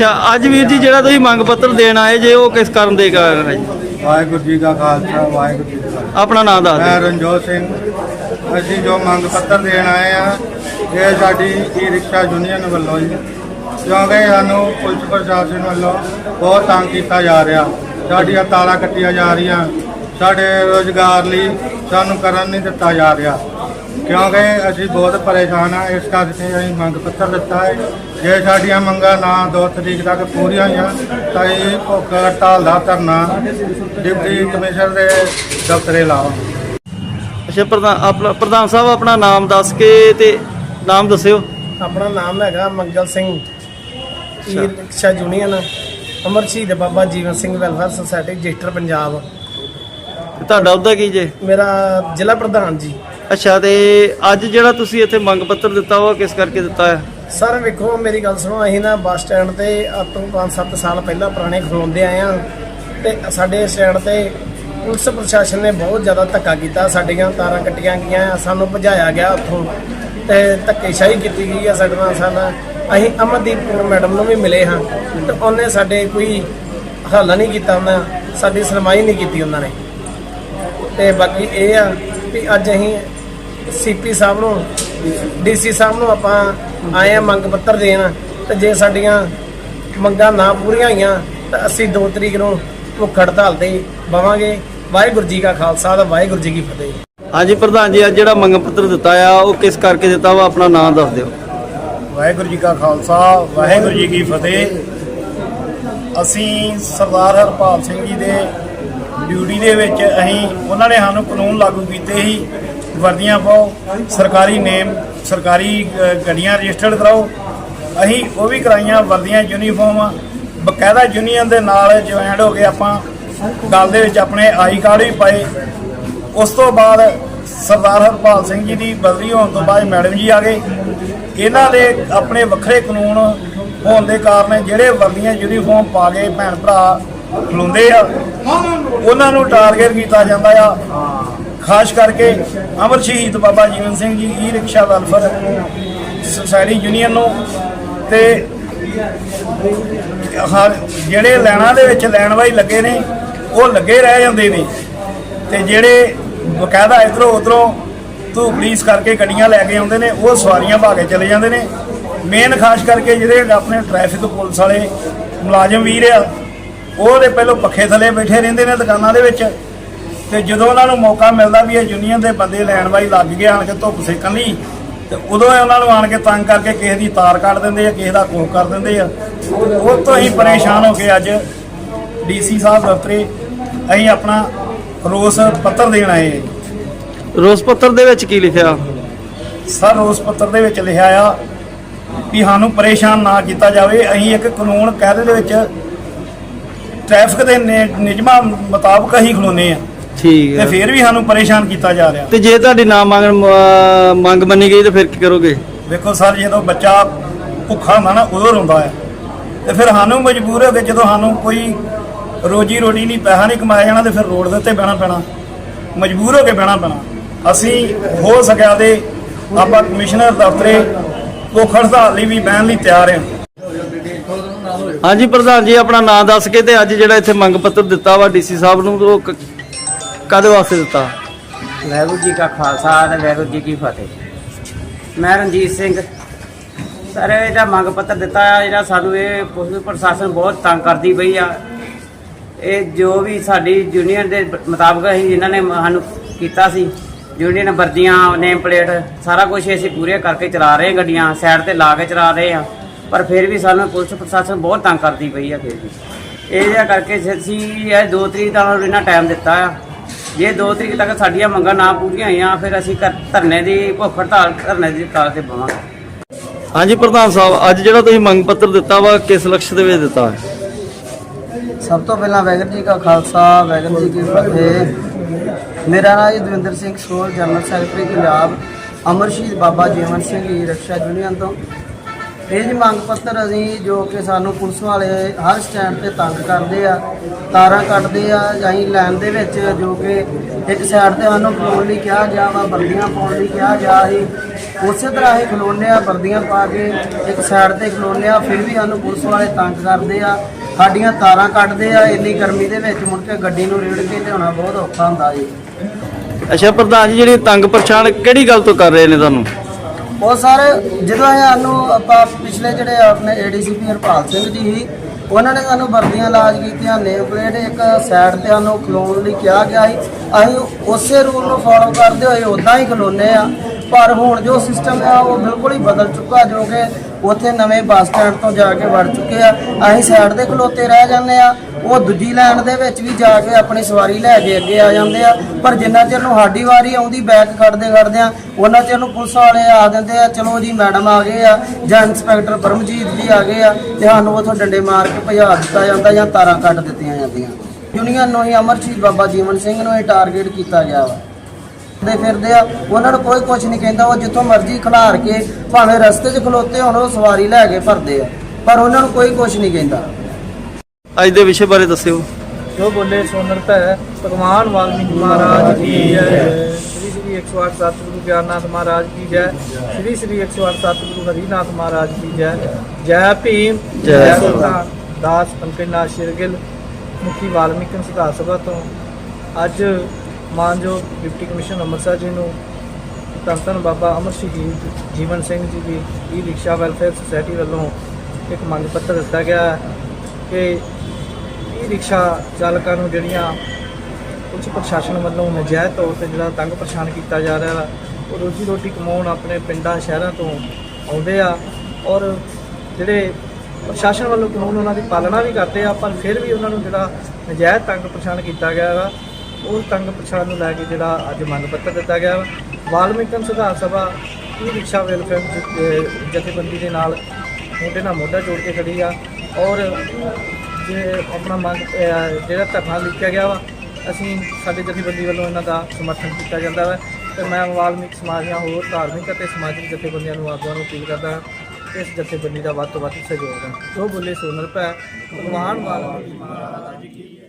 ਅੱਛਾ ਅੱਜ ਵੀਰ ਜੀ ਜਿਹੜਾ ਤੁਸੀਂ ਮੰਗ ਪੱਤਰ ਦੇਣ ਆਏ ਜੇ ਉਹ ਕਿਸ ਕਾਰਨ ਦੇ ਕਾਰਨ ਹੈ ਜੀ? ਵਾਹਿਗੁਰੂ ਜੀ ਕਾ ਖਾਲਸਾ ਵਾਹਿਗੁਰੂ ਜੀ ਕੀ ਫਤਿਹ। ਆਪਣਾ ਨਾਮ ਦੱਸ ਮੈਂ ਦਿਓ ਰਣਜੋਤ ਸਿੰਘ। ਅਸੀਂ ਜੋ ਮੰਗ ਪੱਤਰ ਦੇਣ ਆਏ ਆ ਇਹ ਸਾਡੀ ਈ ਰਿਕਸ਼ਾ ਯੂਨੀਅਨ ਵੱਲੋਂ ਜੀ। ਕਿਉਂਕਿ ਸਾਨੂੰ ਪੁਲਿਸ ਪ੍ਰਸ਼ਾਸਨ ਵੱਲੋਂ ਬਹੁਤ ਤੰਗ ਕੀਤਾ ਜਾ ਰਿਹਾ। ਸਾਡੀਆਂ ਤਾਲਾ ਕੱਟੀਆਂ ਜਾ ਰਹੀਆਂ। ਸਾਡੇ ਰੋਜ਼ਗਾਰ ਲਈ ਸਾਨੂੰ ਕਰਨ ਨਹੀਂ ਦਿੱਤਾ ਜਾ ਰਿਹਾ। ਕਿਉਂਕਿ ਅਸੀਂ ਬਹੁਤ ਪਰੇਸ਼ਾਨ ਆ ਇਸ ਕਰਕੇ ਅਸੀਂ ਮੰਗ ਪੱਤਰ ਦਿੱਤਾ ਹੈ। ਜੇ ਸਾਡੀਆਂ ਮੰਗਾਂ ਨਾ 2 ਤਰੀਕ ਤੱਕ ਪੂਰੀਆਂ ਹੋਈਆਂ ਤਾਂ ਇਹ ਭੁੱਖ ਹੜਤਾਲ ਦਾ ਧਰਨਾ ਡਿਪਟੀ ਕਮਿਸ਼ਨਰ ਦੇ ਦਫ਼ਤਰੇ ਲਾਵਾਂਗੇ। ਅੱਛਾ ਪ੍ਰਧਾਨ ਆਪਣਾ ਪ੍ਰਧਾਨ ਸਾਹਿਬ ਆਪਣਾ ਨਾਮ ਦੱਸ ਕੇ ਤੇ ਨਾਮ ਦੱਸਿਓ। ਆਪਣਾ ਨਾਮ ਹੈਗਾ Mangal Singh. E rickshaw union Amar Shaheed Baba Jeevan Singh welfare society register Punjab. ਤੇ ਤੁਹਾਡਾ ਉਹਦਾ ਕੀ ਜੇ? ਮੇਰਾ ਜ਼ਿਲ੍ਹਾ ਪ੍ਰਧਾਨ ਜੀ। ਅੱਛਾ, ਤੇ ਅੱਜ ਜਿਹੜਾ ਤੁਸੀਂ ਇੱਥੇ ਮੰਗ ਪੱਤਰ ਦਿੱਤਾ ਉਹ ਕਿਸ ਕਰਕੇ ਦਿੱਤਾ ਹੈ? ਸਰ, ਵੇਖੋ, ਮੇਰੀ ਗੱਲ ਸੁਣੋ, ਅਸੀਂ ਨਾ ਬੱਸ ਸਟੈਂਡ ਤੇ ਅੱਜ ਤੋਂ 5-7 ਸਾਲ ਪਹਿਲਾਂ ਪੁਰਾਣੇ ਖਲੋਂਦੇ ਆਏ ਆ ਤੇ ਸਾਡੇ ਸਟੈਂਡ ਤੇ ਪੁਲਿਸ ਪ੍ਰਸ਼ਾਸਨ ਨੇ ਬਹੁਤ ਜ਼ਿਆਦਾ ਧੱਕਾ ਕੀਤਾ, ਸਾਡੀਆਂ ਤਾਰਾਂ ਕੱਟੀਆਂ ਗਈਆਂ, ਸਾਨੂੰ ਭਜਾਇਆ ਗਿਆ ਉੱਥੋਂ ਤੇ ਧੱਕੇਸ਼ਾਹੀ ਕੀਤੀ ਗਈ ਆ ਸਾਡੇ ਨਾਲ, ਸਾਡਾ, ਅਸੀਂ ਅਮਨਦੀਪ ਕੌਰ ਮੈਡਮ ਨੂੰ ਵੀ ਮਿਲੇ ਹਾਂ ਤੇ ਉਹਨੇ ਸਾਡੇ ਕੋਈ ਹੱਲ ਨਹੀਂ ਕੀਤਾ ਉਹਨਾਂ, ਸਾਡੀ ਸੁਣਵਾਈ ਨਹੀਂ ਕੀਤੀ ਉਹਨਾਂ ਨੇ। ਤੇ ਬਾਕੀ ਇਹ ਆ ਵੀ ਅੱਜ ਅਸੀਂ ਸੀਪੀ ਸਾਹਿਬ ਨੂੰ ਡੀਸੀ ਸਾਹਿਬ ਨੂੰ ਆਪਾਂ ਆਏ ਆ ਮੰਗ ਪੱਤਰ ਦੇਣ ਤੇ ਜੇ ਸਾਡੀਆਂ ਮੰਗਾਂ ਨਾ ਪੂਰੀਆਂ ਹੋਈਆਂ ਤਾਂ ਅਸੀਂ 2 ਤਰੀਕ ਨੂੰ ਭੁੱਖ ਹੜਤਾਲ ਤੇ ਬਵਾਂਗੇ। ਵਾਹਿਗੁਰੂ ਜੀ ਕਾ ਖਾਲਸਾ ਤੇ ਵਾਹਿਗੁਰੂ ਜੀ ਕੀ ਫਤਿਹ। ਹਾਂਜੀ ਪ੍ਰਧਾਨ ਜੀ ਅੱਜ ਜਿਹੜਾ ਮੰਗ ਪੱਤਰ ਦਿੱਤਾ ਆ ਉਹ ਕਿਸ ਕਰਕੇ ਦਿੱਤਾ ਵਾ ਆਪਣਾ ਨਾਮ ਦੱਸ ਦਿਓ। ਵਾਹਿਗੁਰੂ ਜੀ ਕਾ ਖਾਲਸਾ ਵਾਹਿਗੁਰੂ ਜੀ ਕੀ ਫਤਿਹ। ਅਸੀਂ ਸਰਦਾਰ ਹਰਪਾਲ ਸਿੰਘ ਜੀ ਦੇ ਡਿਊਟੀ ਦੇ ਵਿੱਚ ਅਸੀਂ ਉਹਨਾਂ ਨੇ ਸਾਨੂੰ ਕਾਨੂੰਨ ਲਾਗੂ ਕੀਤੇ ਸੀ ਵਰਦੀਆਂ ਪਾਓ, ਸਰਕਾਰੀ ਨੇਮ, ਸਰਕਾਰੀ ਗੱਡੀਆਂ ਰਜਿਸਟਰਡ ਕਰਾਓ। ਅਸੀਂ ਉਹ ਵੀ ਕਰਾਈਆਂ, ਵਰਦੀਆਂ ਯੂਨੀਫਾਰਮ ਬਕਾਇਦਾ ਯੂਨੀਅਨ ਦੇ ਨਾਲ ਜੁਆਇੰਟ ਹੋ ਕੇ ਆਪਾਂ, ਗੱਲ ਦੇ ਵਿੱਚ ਆਪਣੇ ਆਈ ਕਾਰਡ ਵੀ ਪਾਏ। ਉਸ ਤੋਂ ਬਾਅਦ ਸਰਦਾਰ ਹਰਪਾਲ ਸਿੰਘ ਜੀ ਦੀ ਬਦਲੀ ਹੋਣ ਤੋਂ ਬਾਅਦ ਮੈਡਮ ਜੀ ਆ ਗਏ। ਇਹਨਾਂ ਦੇ ਆਪਣੇ ਵੱਖਰੇ ਕਾਨੂੰਨ ਹੋਣ ਦੇ ਕਾਰਨ ਜਿਹੜੇ ਵਰਦੀਆਂ ਯੂਨੀਫਾਰਮ ਪਾ ਕੇ ਭੈਣ ਭਰਾ ਖਲੋਂਦੇ ਆ, ਉਹਨਾਂ ਨੂੰ ਟਾਰਗੇਟ ਕੀਤਾ ਜਾਂਦਾ ਆ। ਖਾਸ ਕਰਕੇ ਅਮਰ ਸ਼ਹੀਦ Baba Jeevan Singh ji e rickshaw welfare society union ਨੂੰ ਤੇ ਹਰ ਜਿਹੜੇ ਲੈਣਾ ਦੇ ਵਿੱਚ ਲੈਣ ਵਾਈ ਲੱਗੇ ਨੇ, ਉਹ ਲੱਗੇ ਰਹਿ ਜਾਂਦੇ ਨੇ। ਤੇ ਜਿਹੜੇ ਬਕਾਇਦਾ ਇਧਰੋਂ ਉਧਰੋਂ ਧੂਪ ਪੁਲਿਸ ਕਰਕੇ ਗੱਡੀਆਂ ਲੈ ਕੇ ਆਉਂਦੇ ਨੇ, ਉਹ ਸਵਾਰੀਆਂ ਭਾ ਕੇ ਚਲੇ ਜਾਂਦੇ ਨੇ। ਮੇਨ ਖਾਸ ਕਰਕੇ ਜਿਹੜੇ ਆਪਣੇ ਟ੍ਰੈਫਿਕ ਪੁਲਿਸ ਵਾਲੇ ਮੁਲਾਜ਼ਮ ਵੀਰ ਆ ਉਹਦੇ ਪਹਿਲੋਂ ਪੱਖੇ ਥੱਲੇ ਬੈਠੇ ਰਹਿੰਦੇ ਨੇ ਦੁਕਾਨਾਂ ਦੇ ਵਿੱਚ। ਤੇ ਜਦੋਂ ਉਹਨਾਂ ਨੂੰ ਮੌਕਾ ਮਿਲਦਾ ਵੀ ਇਹ ਯੂਨੀਅਨ ਦੇ ਬੰਦੇ ਲੈਣ ਵਾਈ ਲੱਗ ਗਏ ਆਣ ਕੇ ਧੁੱਪ ਸੇਕਣ ਲਈ ਤੇ ਉਦੋਂ ਇਹ ਉਹਨਾਂ ਨੂੰ ਆਣ ਕੇ ਤੰਗ ਕਰਕੇ ਕਿਸੇ ਦੀ ਤਾਰ ਕੱਢ ਦਿੰਦੇ ਆ ਕਿਸੇ ਦਾ ਕੋਹ ਕਰ ਦਿੰਦੇ ਆ। ਉਹ ਤੋਂ ਹੀ ਪਰੇਸ਼ਾਨ ਹੋ ਕੇ ਅੱਜ ਡੀਸੀ ਸਾਹਿਬ ਦਫ਼ਤਰੇ ਅਸੀਂ ਆਪਣਾ ਰੋਸ ਪੱਤਰ ਦੇਣ ਆਏ ਹਾਂ। ਰੋਸ ਪੱਤਰ ਦੇ ਵਿੱਚ ਕੀ ਲਿਖਿਆ? ਸਰ ਰੋਸ ਪੱਤਰ ਦੇ ਵਿੱਚ ਲਿਖਿਆ ਆ ਵੀ ਸਾਨੂੰ ਪਰੇਸ਼ਾਨ ਨਾ ਕੀਤਾ ਜਾਵੇ। ਅਸੀਂ ਇੱਕ ਕਾਨੂੰਨ ਕਾਇਦੇ ਦੇ ਵਿੱਚ ਟ੍ਰੈਫਿਕ ਦੇ ਨਿਯਮਾਂ ਮੁਤਾਬਕ ਅਸੀਂ ਖਲੋਨੇ ਆ। ਠੀਕ ਤੇ ਹੈ। ਫਿਰ ਵੀ ਸਾਨੂੰ ਪਰੇਸ਼ਾਨ ਕੀਤਾ ਜਾ ਰਿਹਾ। ਤੇ ਜੇ ਤੁਹਾਡੀ ਨਾ ਮੰਗ ਅਹ ਮੰਗ ਮੰਨੀ ਗਈ ਤਾਂ ਫਿਰ ਕੀ ਕਰੋਗੇ? ਵੇਖੋ ਸਰ ਜਦੋਂ ਬੱਚਾ ਭੁੱਖਾ ਹੁੰਦਾ ਨਾ ਉਦੋਂ ਰੋਂਦਾ ਆ ਤੇ ਫਿਰ ਸਾਨੂੰ ਮਜਬੂਰ ਹੋ ਕੇ ਜਦੋਂ ਸਾਨੂੰ ਕੋਈ ਰੋਜੀ ਰੋਟੀ ਨਹੀਂ ਪੈਸਾ ਨਹੀਂ ਕਮਾਇਆ ਜਾਣਾ ਤੇ ਫਿਰ ਰੋਡ ਦੇ ਉੱਤੇ ਬਹਿਣਾ ਪੈਣਾ। ਮਜਬੂਰ ਹੋ ਕੇ ਬਹਿਣਾ ਪੈਣਾ। ਅਸੀਂ ਹੋ ਸਕਿਆ ਤੇ ਆਪਾਂ ਕਮਿਸ਼ਨਰ ਦਫ਼ਤਰੇ ਭੁੱਖ ਹੜਤਾਲ ਲਈ ਵੀ ਬਹਿਣ ਲਈ ਤਿਆਰ ਹਾਂ। ਹਾਂਜੀ ਪ੍ਰਧਾਨ ਜੀ ਆਪਣਾ ਨਾਮ ਦੱਸ ਕੇ ਤੇ ਅੱਜ ਜਿਹੜਾ ਇੱਥੇ ਮੰਗ ਪੱਤਰ ਦਿੱਤਾ ਵਾ ਡੀਸੀ ਸਾਹਿਬ ਨੂੰ ਉਹ ਕ- ਕਾਹਦੇ ਵਾਸਤੇ ਦਿੱਤਾ? ਵਾਹਿਗੁਰੂ ਜੀ ਕਾ ਖਾਲਸਾ ਤੇ ਵਾਹਿਗੁਰੂ ਜੀ ਕੀ ਫਤਿਹ। ਮੈਂ ਰਣਜੀਤ ਸਿੰਘ। ਸਰ ਇਹਦਾ ਮੰਗ ਪੱਤਰ ਦਿੱਤਾ ਆ, ਜਿਹੜਾ ਸਾਨੂੰ ਇਹ ਪੁਲਿਸ ਪ੍ਰਸ਼ਾਸਨ ਬਹੁਤ ਤੰਗ ਕਰਦੀ ਪਈ ਆ। ਇਹ ਜੋ ਵੀ ਸਾਡੀ ਯੂਨੀਅਨ ਦੇ ਮੁਤਾਬਕ ਅਸੀਂ ਇਹਨਾਂ ਨੇ ਸਾਨੂੰ ਕੀਤਾ ਸੀ, ਯੂਨੀਅਨ ਵਰਦੀਆਂ, ਨੇਮ ਪਲੇਟ, ਸਾਰਾ ਕੁਝ ਅਸੀਂ ਪੂਰੇ ਕਰਕੇ ਚਲਾ ਰਹੇ ਗੱਡੀਆਂ, ਸਾਈਡ ਤੇ ਲਾ ਕੇ ਚਲਾ ਰਹੇ ਆ ਪਰ ਫਿਰ ਵੀ ਸਾਨੂੰ ਪੁਲਿਸ ਪ੍ਰਸ਼ਾਸਨ ਬਹੁਤ ਤੰਗ ਕਰਦੀ ਪਈ ਆ ਫਿਰ ਵੀ। ਇਹ ਜਿਹਾ ਕਰਕੇ ਅਸੀਂ ਇਹ 2 ਤਰੀਕ ਦਾ ਇਹਨਾਂ ਟਾਈਮ ਦਿੱਤਾ ਆ। ਜੇ 2 ਤਰੀਕ ਤੱਕ ਸਾਡੀਆਂ ਮੰਗਾਂ ਨਾ ਪੂਰੀਆਂ ਹੋਈਆਂ ਫਿਰ ਅਸੀਂ ਘਰ- ਧਰਨੇ ਦੀ ਭੁੱਖ ਹੜਤਾਲ ਧਰਨੇ ਦੀ ਹੜਤਾਲ ਤੇ ਬਵਾਂਗੇ। ਹਾਂਜੀ ਪ੍ਰਧਾਨ ਸਾਹਿਬ ਅੱਜ ਜਿਹੜਾ ਤੁਸੀਂ ਮੰਗ ਪੱਤਰ ਦਿੱਤਾ ਵਾ ਕਿਸ ਲਕਸ਼ ਦੇ ਵਿੱਚ ਦਿੱਤਾ? ਹੈ ਸਭ ਤੋਂ ਪਹਿਲਾਂ ਵਾਹਿਗੁਰੂ ਜੀ ਕਾ ਖਾਲਸਾ ਵਾਹਿਗੁਰੂ ਜੀ ਕੀ ਫਤਿਹ। ਮੇਰਾ ਨਾਮ ਜੀ Davinder Singh sole general secretary Punjab. Amar Shaheed Baba Jeevan Singh ji ਰਕਸ਼ਾ ਯੂਨੀਅਨ ਤੋਂ। ਇਹ ਜੀ ਮੰਗ ਪੱਤਰ ਅਸੀਂ ਜੋ ਕਿ ਸਾਨੂੰ ਪੁਲਿਸ ਵਾਲੇ ਹਰ ਸਟੈਂਡ ਤੇ ਤੰਗ ਕਰਦੇ ਆ, ਤਾਰਾਂ ਕੱਟਦੇ ਆ ਅਸੀਂ ਲਾਈਨ ਦੇ ਵਿੱਚ ਜੋ ਕਿ ਇੱਕ ਸਾਈਡ ਤੇ ਸਾਨੂੰ ਖਲੋਣ ਲਈ ਕਿਹਾ ਗਿਆ ਵਾ, ਵਰਦੀਆਂ ਪਾਉਣ ਲਈ ਕਿਹਾ ਗਿਆ ਸੀ। ਉਸੇ ਤਰ੍ਹਾਂ ਅਸੀਂ ਖਲੋਨੇ ਆ, ਵਰਦੀਆਂ ਪਾ ਕੇ ਇੱਕ ਸਾਈਡ ਤੇ ਖਲੋਨੇ ਆ, ਫਿਰ ਵੀ ਸਾਨੂੰ ਪੁਲਿਸ ਵਾਲੇ ਤੰਗ ਕਰਦੇ ਆ। ਸਾਡੀਆਂ ਤਾਰਾਂ ਕੱਟਦੇ ਆ, ਇੰਨੀ ਗਰਮੀ ਦੇ ਵਿੱਚ ਮੁੜ ਕੇ ਗੱਡੀ ਨੂੰ ਰੇੜ ਕੇ ਲਿਆਉਣਾ ਬਹੁਤ ਔਖਾ ਹੁੰਦਾ ਜੀ। ਅੱਛਾ, ਪ੍ਰਧਾਨ ਜੀ, ਜਿਹੜੀ ਤੰਗ ਪਰੇਸ਼ਾਨ ਕਿਹੜੀ ਗੱਲ ਤੋਂ ਕਰ ਰਹੇ ਨੇ ਤੁਹਾਨੂੰ? ਉਹ ਸਰ, ਜਦੋਂ ਇਹ ਸਾਨੂੰ ਆਪਾਂ ਪਿਛਲੇ ਜਿਹੜੇ ਆਪਣੇ ਏਡੀਸੀਪੀ ਹਰਪਾਲ ਸਿੰਘ ਜੀ ਸੀ, ਉਹਨਾਂ ਨੇ ਸਾਨੂੰ ਵਰਦੀਆਂ ਲਾਜ ਕੀਤੀਆਂ ਨੇਮ ਪਲੇਟ ਇੱਕ, ਸਾਈਡ ਤੇ ਸਾਨੂੰ ਖਲੋਣ ਲਈ ਕਿਹਾ ਗਿਆ ਸੀ। ਅਸੀਂ ਉਸੇ ਰੂਲ ਨੂੰ ਫੋਲੋ ਕਰਦੇ ਹੋਏ ਉਦਾਂ ਹੀ ਖਲੋਨੇ ਆ। ਪਰ ਹੁਣ ਜੋ ਸਿਸਟਮ ਆ, ਉਹ ਬਿਲਕੁਲ ਹੀ ਬਦਲ ਚੁੱਕਾ ਜੋ ਕਿ ਉੱਥੇ ਨਵੇਂ ਬੱਸ ਸਟੈਂਡ ਤੋਂ ਜਾ ਕੇ ਵੜ ਚੁੱਕੇ ਆ। ਅਸੀਂ ਸਾਈਡ ਦੇ ਖਲੋਤੇ ਰਹਿ ਜਾਂਦੇ ਆ। ਉਹ ਦੂਜੀ ਲਾਈਨ ਦੇ ਵਿੱਚ ਵੀ ਜਾ ਕੇ ਆਪਣੀ ਸਵਾਰੀ ਲੈ ਕੇ ਅੱਗੇ ਆ ਜਾਂਦੇ ਆ। ਪਰ ਜਿੰਨਾ ਚਿਰ ਨੂੰ ਸਾਡੀ ਵਾਰੀ ਆਉਂਦੀ ਬੈਕ ਖੜਦੇ ਖੜਦੇ ਆ, ਉਹਨਾਂ ਚਿਰ ਨੂੰ ਪੁਲਿਸ ਵਾਲੇ ਆ ਦਿੰਦੇ ਆ, ਚਲੋ ਜੀ ਮੈਡਮ ਆ ਗਏ ਆ, ਜਾਂ ਇੰਸਪੈਕਟਰ ਪਰਮਜੀਤ ਜੀ ਆ ਗਏ ਆ, ਤੇ ਸਾਨੂੰ ਉਥੋਂ ਡੰਡੇ ਮਾਰ ਕੇ ਭਜਾ ਦਿੱਤਾ ਜਾਂਦਾ ਜਾਂ ਤਾਰਾਂ ਕੱਟ ਦਿੱਤੀਆਂ ਜਾਂਦੀਆਂ। ਯੂਨੀਅਨ ਨੂੰ ਹੀ ਅਮਰਜੀਤ ਬਾਬਾ ਜੀਵਨ ਸਿੰਘ ਨੂੰ ਇਹ ਟਾਰਗੇਟ ਕੀਤਾ ਗਿਆ ਵਾ। ਦੇ ਫਿਰਦੇ ਆ, ਉਹਨਾਂ ਨੂੰ ਕੋਈ ਕੁਝ ਨਹੀਂ ਕਹਿੰਦਾ, ਉਹ ਜਿੱਥੋਂ ਮਰਜ਼ੀ ਖਿਲਾਰ ਕੇ, ਭਾਵੇਂ ਰਸਤੇ 'ਚ ਖਲੋਤੇ ਹੋਣ, ਉਹ ਸਵਾਰੀ ਲੈ ਕੇ ਭਰਦੇ ਆ। ਪਰ ਉਹਨਾਂ ਨੂੰ ਕੋਈ ਕੁਝ ਨਹੀਂ ਕਹਿੰਦਾ। ਅੱਜ ਦੇ ਵਿਸ਼ੇ ਬਾਰੇ ਦੱਸਿਓ। ਜੋ ਬੋਲੇ ਸੋ ਨਰਤ ਹੈ ਭਗਵਾਨ ਵਾਲਮੀਕ ਮਹਾਰਾਜ ਕੀ ਜੈ? ਸ੍ਰੀ ਸ੍ਰੀ 108 ਸਤਿਗੁਰੂ ਗਿਆਨਨਾਥ ਮਹਾਰਾਜ ਕੀ ਜੈ? ਸ੍ਰੀ ਸ੍ਰੀ 108 ਸਤਿਗੁਰੂ ਹਰੀਨਾਥ ਮਹਾਰਾਜ ਕੀ ਜੈ? ਜੈ ਭੀਮ ਜੈ ਸੁਲਤਾਨ ਦਾਸ ਪੰਕਜਨਾਥ ਸ਼ਿਰਗਿਲ ਮੁਖੀ ਵਾਲਮੀਕ ਸੁਧਾਰ ਸਭਾ ਤੋਂ। ਅੱਜ ਮਾਨਯੋਗ ਡਿਪਟੀ ਕਮਿਸ਼ਨਰ ਅੰਮ੍ਰਿਤਸਰ ਜੀ ਨੂੰ ਧੰਨ ਬਾਬਾ ਅਮਰ ਸਿੰਘ ਜੀ ਜੀਵਨ ਸਿੰਘ ਜੀ ਦੀ ਈ ਰਿਕਸ਼ਾ ਵੈਲਫੇਅਰ ਸੁਸਾਇਟੀ ਵੱਲੋਂ ਇੱਕ ਮੰਗ ਪੱਤਰ ਦਿੱਤਾ ਗਿਆ ਕਿ ਈ ਰਿਕਸ਼ਾ ਚਾਲਕਾਂ ਨੂੰ ਜਿਹੜੀਆਂ ਉੱਚ ਪ੍ਰਸ਼ਾਸਨ ਵੱਲੋਂ ਨਜਾਇਜ਼ ਤੌਰ ਤੇ ਜਿਹੜਾ ਤੰਗ ਪਰੇਸ਼ਾਨ ਕੀਤਾ ਜਾ ਰਿਹਾ ਵਾ, ਉਹ ਰੋਜੀ ਰੋਟੀ ਕਮਾਉਣ ਆਪਣੇ ਪਿੰਡਾਂ, ਸ਼ਹਿਰਾਂ ਤੋਂ ਆਉਂਦੇ ਆ ਔਰ ਜਿਹੜੇ ਪ੍ਰਸ਼ਾਸਨ ਵੱਲੋਂ ਕਾਨੂੰਨ ਉਹਨਾਂ ਦੀ ਪਾਲਣਾ ਵੀ ਕਰਦੇ ਆ, ਪਰ ਫਿਰ ਵੀ ਉਹਨਾਂ ਨੂੰ ਜਿਹੜਾ ਨਜਾਇਜ਼ ਤੰਗ ਪਰੇਸ਼ਾਨ ਕੀਤਾ ਗਿਆ ਵਾ, ਉਹ ਤੰਗ ਪਛਾਣ ਨੂੰ ਲੈ ਕੇ ਜਿਹੜਾ ਅੱਜ ਮੰਗ ਪੱਤਰ ਦਿੱਤਾ ਗਿਆ ਵਾ। ਵਾਲਮੀਕਨ ਸੁਧਾਰ ਸਭਾ ਈ ਰਿਕਸ਼ਾ ਵੈਲਫੇਅਰ ਜਥੇਬੰਦੀ ਦੇ ਨਾਲ ਮੋਢੇ ਨਾਲ ਮੋਢਾ ਜੋੜ ਕੇ ਖੜੀ ਆ ਔਰ ਜੇ ਆਪਣਾ ਮੰਗ, ਅਹ, ਜਿਹੜਾ ਧਰਨਾ ਲਿਖਿਆ ਗਿਆ ਵਾ, ਅਸੀਂ ਸਾਡੇ ਜਥੇਬੰਦੀ ਵੱਲੋਂ ਇਹਨਾਂ ਦਾ ਸਮਰਥਨ ਕੀਤਾ ਜਾਂਦਾ ਵਾ ਤੇ ਮੈਂ ਵਾਲਮੀਕ ਸਮਾਜ ਦੀਆਂ ਹੋਰ ਧਾਰਮਿਕ ਅਤੇ ਸਮਾਜਿਕ ਜਥੇਬੰਦੀਆਂ ਨੂੰ ਆਗੂਆਂ ਨੂੰ ਅਪੀਲ ਕਰਦਾ ਹਾਂ ਕਿ ਇਸ ਜਥੇਬੰਦੀ ਦਾ ਵੱਧ ਤੋਂ ਵੱਧ ਸਹਿਯੋਗ ਦੇਣ। ਜੋ ਬੋਲੇ ਸੋ ਨਰ ਪੈ ਭਗਵਾਨ ਵਾਲਮੀਕ ਮਹਾਰਾਜ ਕੀ